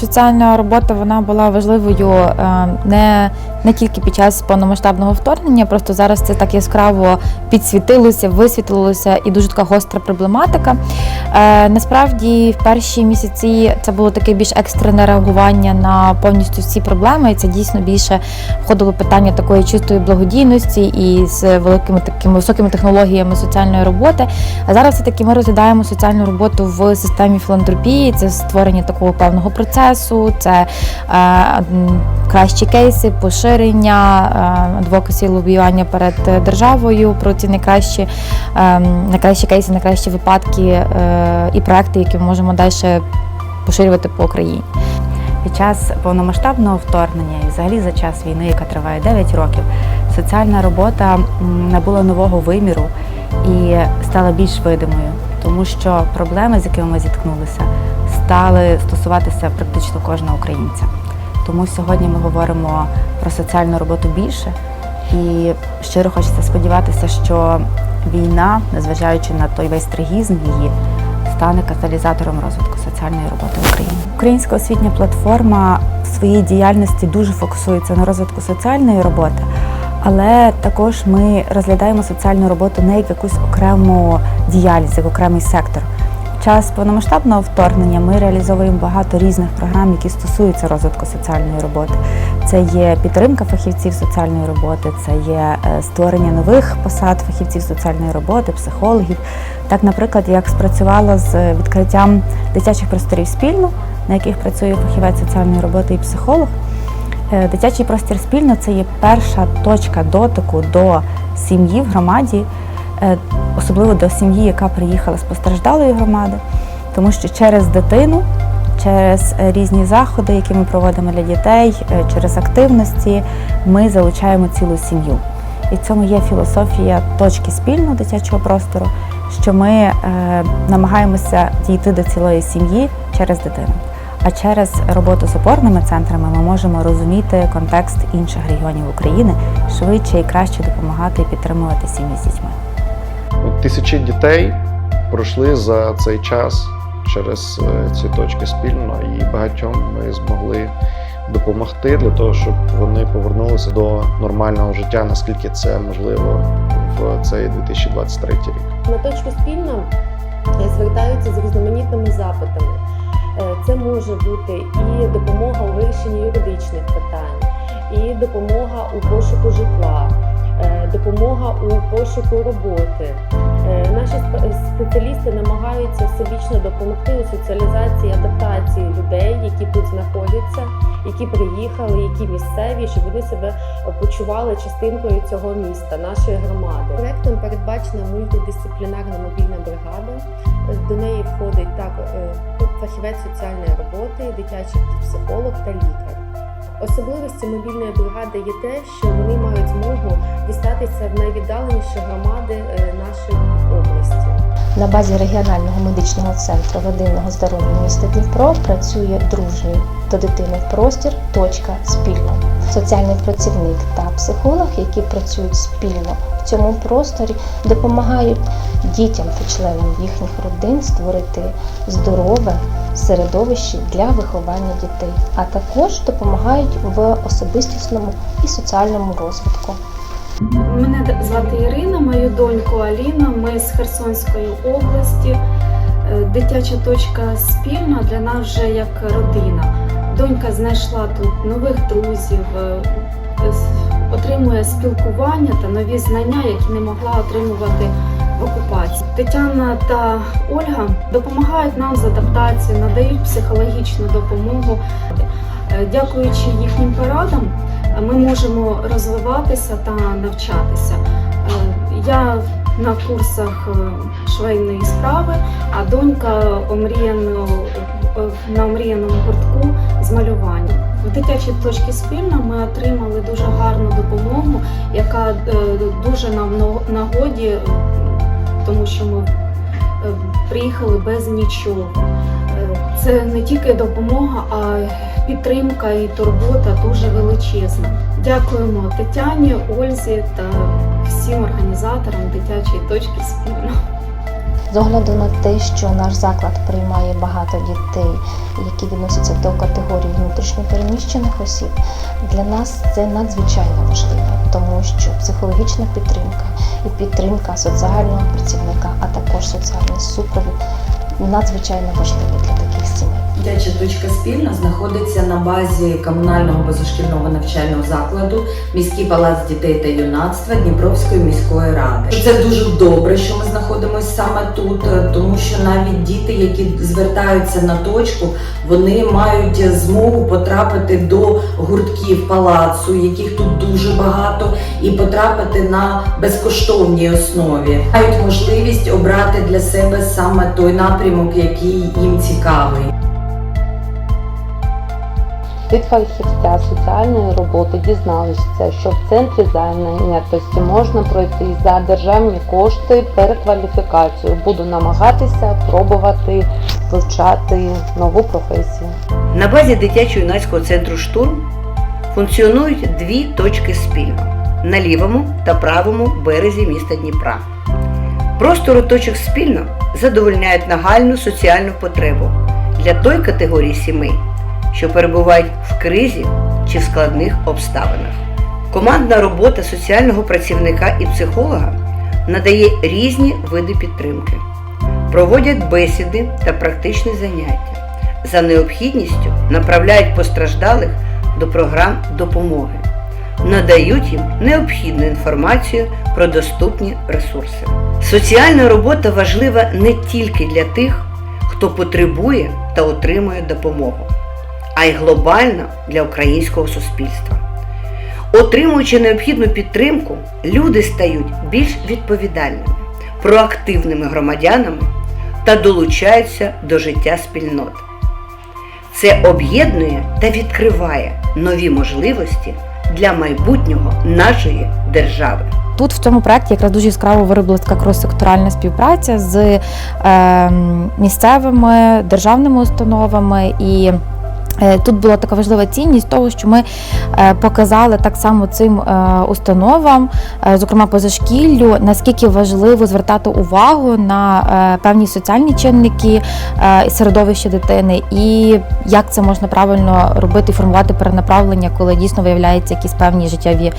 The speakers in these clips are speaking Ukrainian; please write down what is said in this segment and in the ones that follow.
Соціальна робота вона була важливою е, не, не тільки під час повномасштабного вторгнення, просто зараз це так яскраво підсвітилося, висвітлилося і дуже така гостра проблематика. Е, Насправді, в перші місяці це було таке більш екстрене реагування на повністю всі проблеми. І це дійсно більше входило питання такої чистої благодійності і з великими такими високими технологіями соціальної роботи. А зараз все таки ми розглядаємо соціальну роботу в системі філантропії. Це створення такого певного процесу, це е, кращі кейси, поширення, е, адвокасі, лобіювання перед державою про ці найкращі, е, найкращі кейси, найкращі випадки і проекти, які ми можемо далі поширювати по Україні. Під час повномасштабного вторгнення і взагалі за час війни, яка триває 9 років, соціальна робота набула нового виміру і стала більш видимою, тому що проблеми, з якими ми зіткнулися, стали стосуватися практично кожного українця. Тому сьогодні ми говоримо про соціальну роботу більше, і щиро хочеться сподіватися, що війна, незважаючи на той весь трагізм її, стане каталізатором розвитку соціальної роботи в Україні. Українська освітня платформа в своїй діяльності дуже фокусується на розвитку соціальної роботи, але також ми розглядаємо соціальну роботу не як якусь окрему діяльність, як окремий сектор. Час повномасштабного вторгнення ми реалізовуємо багато різних програм, які стосуються розвитку соціальної роботи. Це є підтримка фахівців соціальної роботи, це є е, створення нових посад фахівців соціальної роботи, психологів. Так, наприклад, як спрацювало з відкриттям дитячих просторів спільно, на яких працює фахівець соціальної роботи і психолог. Е, Дитячий простір спільно це є перша точка дотику до сім'ї в громаді, е, особливо до сім'ї, яка приїхала з постраждалої громади, тому що через дитину, через е, різні заходи, які ми проводимо для дітей, е, через активності, ми залучаємо цілу сім'ю. І в цьому є філософія точки спільно дитячого простору, що ми е, намагаємося дійти до цілої сім'ї через дитину. А через роботу з опорними центрами ми можемо розуміти контекст інших регіонів України, швидше і краще допомагати і підтримувати сім'ї з дітьми. Тисячі дітей пройшли за цей час через е, ці точки спільно, і багатьом ми змогли допомогти для того, щоб вони повернулися до нормального життя, наскільки це можливо в цей 2023 рік. На точку спільно е, звертаються з різноманітними запитами. Е, Це може бути і допомога у вирішенні юридичних питань, і допомога у пошуку житла, допомога у пошуку роботи. Е, Наші сп- спеціалісти намагаються всебічно допомогти у соціалізації, адаптації людей, які тут знаходяться, які приїхали, які місцеві, щоб вони себе почували частинкою цього міста, нашої громади. Проектом передбачена мультидисциплінарна мобільна бригада. До неї входить так е, фахівець соціальної роботи, дитячий психолог та лікар. Особливості мобільної бригади є те, що вони мають змогу дістатися в найвіддаленіші громади. На базі регіонального медичного центру родинного здоров'я міста Дніпро працює дружній до дитини простір точка спільно. Соціальний працівник та психолог, які працюють спільно в цьому просторі, допомагають дітям та членам їхніх родин створити здорове середовище для виховання дітей, а також допомагають в особистісному і соціальному розвитку. Мене звати Ірина, мою доньку Аліна. Ми з Херсонської області. Е, Дитяча точка спільна для нас вже як родина. Донька знайшла тут нових друзів, е, отримує спілкування та нові знання, які не могла отримувати в окупації. Тетяна та Ольга допомагають нам з адаптацією, надають психологічну допомогу. Е, Дякуючи їхнім порадам, ми можемо розвиватися та навчатися. Е, Я на курсах е, швейної справи, а донька омріяно, на омріяному гуртку з малювання. В дитячій точці спільно ми отримали дуже гарну допомогу, яка дуже нам нагоді, тому що ми приїхали без нічого. Це не тільки допомога, а підтримка і турбота дуже величезна. Дякуємо Тетяні, Ользі та всім організаторам дитячої точки спільно. З огляду на те, що наш заклад приймає багато дітей, які відносяться до категорії внутрішньопереміщених осіб, для нас це надзвичайно важливо, тому що психологічна підтримка і підтримка соціального працівника, а також соціальний супровід надзвичайно важливі. Дитяча точка спільна знаходиться на базі комунального позашкільного навчального закладу міський палац дітей та юнацтва Дніпровської міської ради. Це дуже добре, що ми знаходимося саме тут, е, тому що навіть діти, які звертаються на точку, вони мають змогу потрапити до гуртків палацу, яких тут дуже багато, і потрапити на безкоштовній основі. Мають можливість обрати для себе саме той напрямок, який їм цікавий. Від фахівця соціальної роботи дізналися, що в центрі зайнятості можна пройти за державні кошти перекваліфікацію. Буду намагатися пробувати вивчати нову професію. На базі дитячо-юнацького центру штурм функціонують дві точки спільно на лівому та правому березі міста Дніпра. Простори точок спільно задовольняють нагальну соціальну потребу для той категорії сімей, що перебувають в кризі чи в складних обставинах. Командна робота соціального працівника і психолога надає різні види підтримки, проводять бесіди та практичні заняття за необхідністю направляють постраждалих до програм допомоги, надають їм необхідну інформацію про доступні ресурси. Соціальна робота важлива не тільки для тих, хто потребує та отримує допомогу, а й глобально для українського суспільства. Отримуючи необхідну підтримку, люди стають більш відповідальними, проактивними громадянами та долучаються до життя спільнот. Це об'єднує та відкриває нові можливості для майбутнього нашої держави. Тут в цьому проєкті якраз дуже яскраво виробилася така крос-секторальна співпраця з е, місцевими державними установами і. Е, Тут була така важлива цінність того, що ми е, показали так само цим е, установам, зокрема позашкіллю, наскільки важливо звертати увагу на певні соціальні чинники і середовище дитини, і як це можна правильно робити формувати перенаправлення, коли дійсно виявляються якісь певні життєві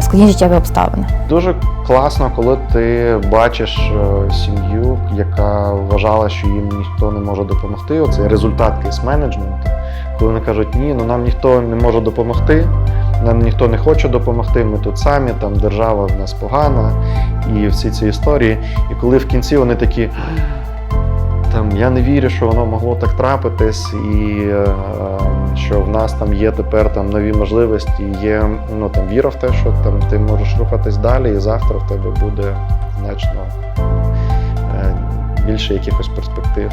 складні життєві обставини. Дуже класно, коли ти бачиш е, сім'ю, яка вважала, що їм ніхто не може допомогти. Оцей результат кейс-менеджменту, коли вони кажуть, ні, ну нам ніхто не може допомогти, нам ніхто не хоче допомогти, ми тут самі, там держава в нас погана, і всі ці історії. І коли в кінці вони такі. Там я не вірю, що воно могло так трапитись, і е, що в нас там є тепер там нові можливості, є ну там віра в те, що там ти можеш рухатись далі, і завтра в тебе буде значно е, більше якихось перспектив.